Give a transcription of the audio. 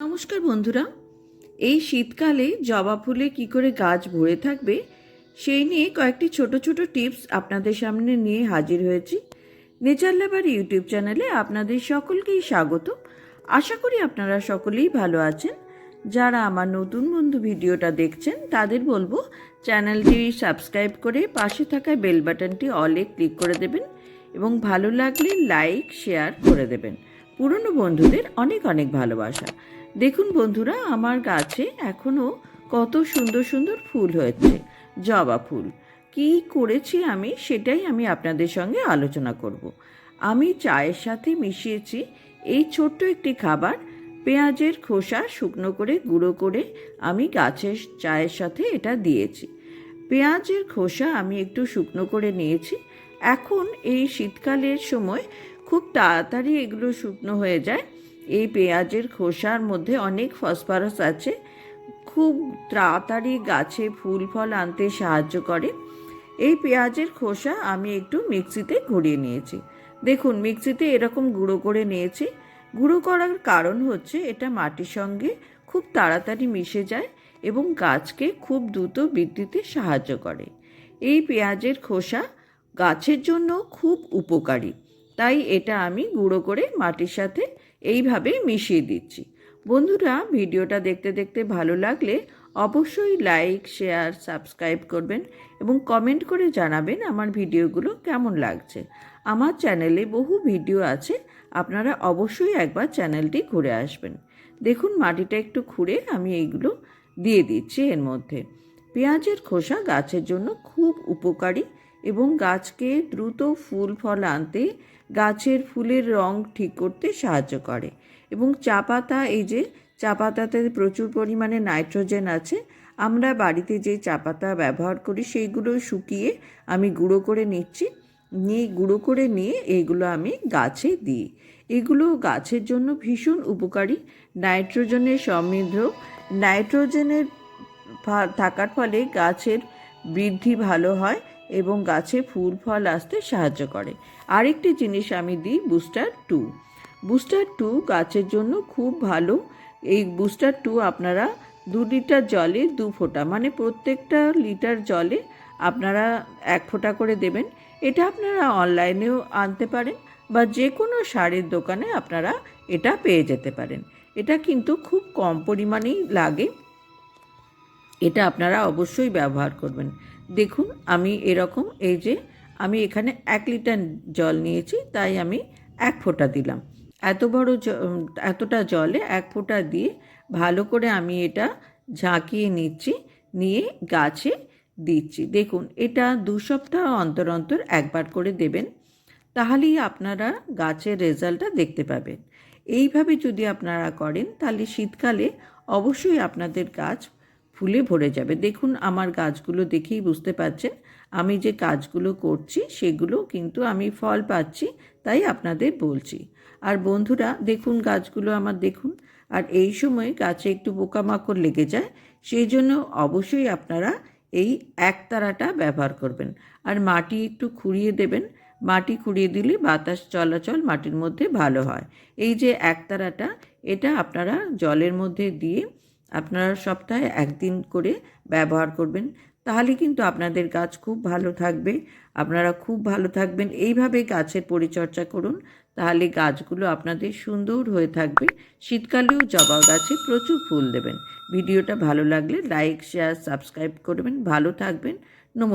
নমস্কার বন্ধুরা। এই শীতকালে জবা ফুলে কি করে গাছ ভরে থাকবে, সেই নিয়ে কয়েকটি ছোট ছোট টিপস আপনাদের সামনে নিয়ে হাজির হয়েছি। নেচার লাভার ইউটিউব চ্যানেলে আপনাদের সকলকেই স্বাগত। আশা করি আপনারা সকলেই ভালো আছেন। যারা আমার নতুন বন্ধু ভিডিওটা দেখছেন, তাদের বলব চ্যানেলটি সাবস্ক্রাইব করে পাশে থাকা বেল বাটনটি অলে ক্লিক করে দেবেন এবং ভালো লাগলে লাইক, শেয়ার করে দেবেন। পুরনো বন্ধুদের অনেক অনেক ভালোবাসা। দেখুন বন্ধুরা, আমার গাছে এখনও কত সুন্দর সুন্দর ফুল হয়েছে, জবা ফুল। কি করেছি আমি সেটাই আমি আপনাদের সঙ্গে আলোচনা করব। আমি চায়ের সাথে মিশিয়েছি এই ছোট্ট একটি খাবার, পেঁয়াজের খোসা শুকনো করে গুঁড়ো করে আমি গাছের চায়ের সাথে এটা দিয়েছি। পেঁয়াজের খোসা আমি একটু শুকনো করে নিয়েছি। এখন এই শীতকালের সময় খুব তাড়াতাড়ি এগুলো শুকনো হয়ে যায়। এই পেঁয়াজের খোসার মধ্যে অনেক ফসফরাস আছে। খুব তাড়াতাড়ি গাছে ফুল, ফল আনতে সাহায্য করে। এই পেঁয়াজের খোসা আমি একটু মিক্সিতে ঘুরিয়ে নিয়েছি। দেখুন, মিক্সিতে এরকম গুঁড়ো করে নিয়েছি। গুঁড়ো করার কারণ হচ্ছে এটা মাটির সঙ্গে খুব তাড়াতাড়ি মিশে যায় এবং গাছকে খুব দ্রুত বৃদ্ধিতে সাহায্য করে। এই পেঁয়াজের খোসা গাছের জন্য খুব উপকারী। তাই এটা আমি গুঁড়ো করে মাটির সাথে এইভাবে মিশিয়ে দিচ্ছি। বন্ধুরা, ভিডিওটা দেখতে দেখতে ভালো লাগলে অবশ্যই লাইক, শেয়ার, সাবস্ক্রাইব করবেন এবং কমেন্ট করে জানাবেন আমার ভিডিওগুলো কেমন লাগছে। আমার চ্যানেলে বহু ভিডিও আছে, আপনারা অবশ্যই একবার চ্যানেলটি ঘুরে আসবেন। দেখুন, মাটিটা একটু খুঁড়ে আমি এইগুলো দিয়ে দিচ্ছি এর মধ্যে। পেঁয়াজের খোসা গাছের জন্য খুব উপকারী এবং গাছকে দ্রুত ফুল ফল আনতে গাছের ফুলের রং ঠিক করতে সাহায্য করে। এবং চা পাতা এই যে চা পাতাতে প্রচুর পরিমাণে নাইট্রোজেন আছে, আমরা বাড়িতে যে চা পাতা ব্যবহার করি সেইগুলো শুকিয়ে আমি গুঁড়ো করে নিচ্ছি। নিয়ে গুঁড়ো করে নিয়ে এইগুলো আমি গাছে দিই। এগুলো গাছের জন্য ভীষণ উপকারী। নাইট্রোজেনের সমৃদ্ধ। নাইট্রোজেনের থাকার ফলে গাছের বৃদ্ধি ভালো হয়। এবং গাছে ফুল, ফল আসতে সাহায্য করে। আরেকটি জিনিস আমি দিই বুস্টার টু বুস্টার টু গাছের জন্য খুব ভালো। এই বুস্টার টু আপনারা দু লিটার জলে দু ফোঁটা মানে প্রত্যেকটা লিটার জলে আপনারা এক ফোঁটা করে দেবেন। এটা আপনারা অনলাইনেও আনতে পারেন বা যে কোনো সারের দোকানে আপনারা এটা পেয়ে যেতে পারেন। এটা কিন্তু খুব কম পরিমাণেই লাগে। এটা আপনারা অবশ্যই ব্যবহার করবেন। দেখুন, আমি এরকম, এই যে আমি এখানে এক লিটার জল নিয়েছি, তাই আমি এক ফোঁটা দিলাম। এত বড় এতটা জলে এক ফোঁটা দিয়ে ভালো করে আমি এটা ঝাঁকিয়ে নিচ্ছি, নিয়ে গাছে দিচ্ছি। দেখুন, এটা দু সপ্তাহ অন্তর অন্তর একবার করে দেবেন, তাহলেই আপনারা গাছের রেজাল্টটা দেখতে পাবেন। এইভাবে যদি আপনারা করেন, তাহলে শীতকালে অবশ্যই আপনাদের গাছ ফুলে ভরে যাবে। দেখুন, আমার গাছগুলো দেখেই বুঝতে পারছেন, আমি যে কাজগুলো করছি, সেগুলো কিন্তু আমি ফল পাচ্ছি, তাই আপনাদের বলছি। আর বন্ধুরা, দেখুন গাছগুলো আমার, দেখুন। আর এই সময় গাছে একটু পোকামাকড় লেগে যায়, সেই জন্য অবশ্যই আপনারা এই একতারাটা ব্যবহার করবেন। আর মাটি একটু খুঁড়িয়ে দেবেন। মাটি খুঁড়িয়ে দিলে বাতাস চলাচল মাটির মধ্যে ভালো হয়। এই যে একতারাটা, এটা আপনারা জলের মধ্যে দিয়ে আপনারা সপ্তাহে একদিন করে ব্যবহার করবেন, তাহলে কিন্তু আপনাদের গাছ খুব ভালো থাকবে। আপনারা খুব ভালো থাকবেন। এইভাবে গাছের পরিচর্যা করুন, তাহলে গাছগুলো আপনাদের সুন্দর হয়ে থাকবে। শীতকালেও জবা গাছে প্রচুর ফুল দেবেন। ভিডিওটা ভালো লাগলে লাইক, শেয়ার, সাবস্ক্রাইব করবেন। ভালো থাকবেন। নমস্কার।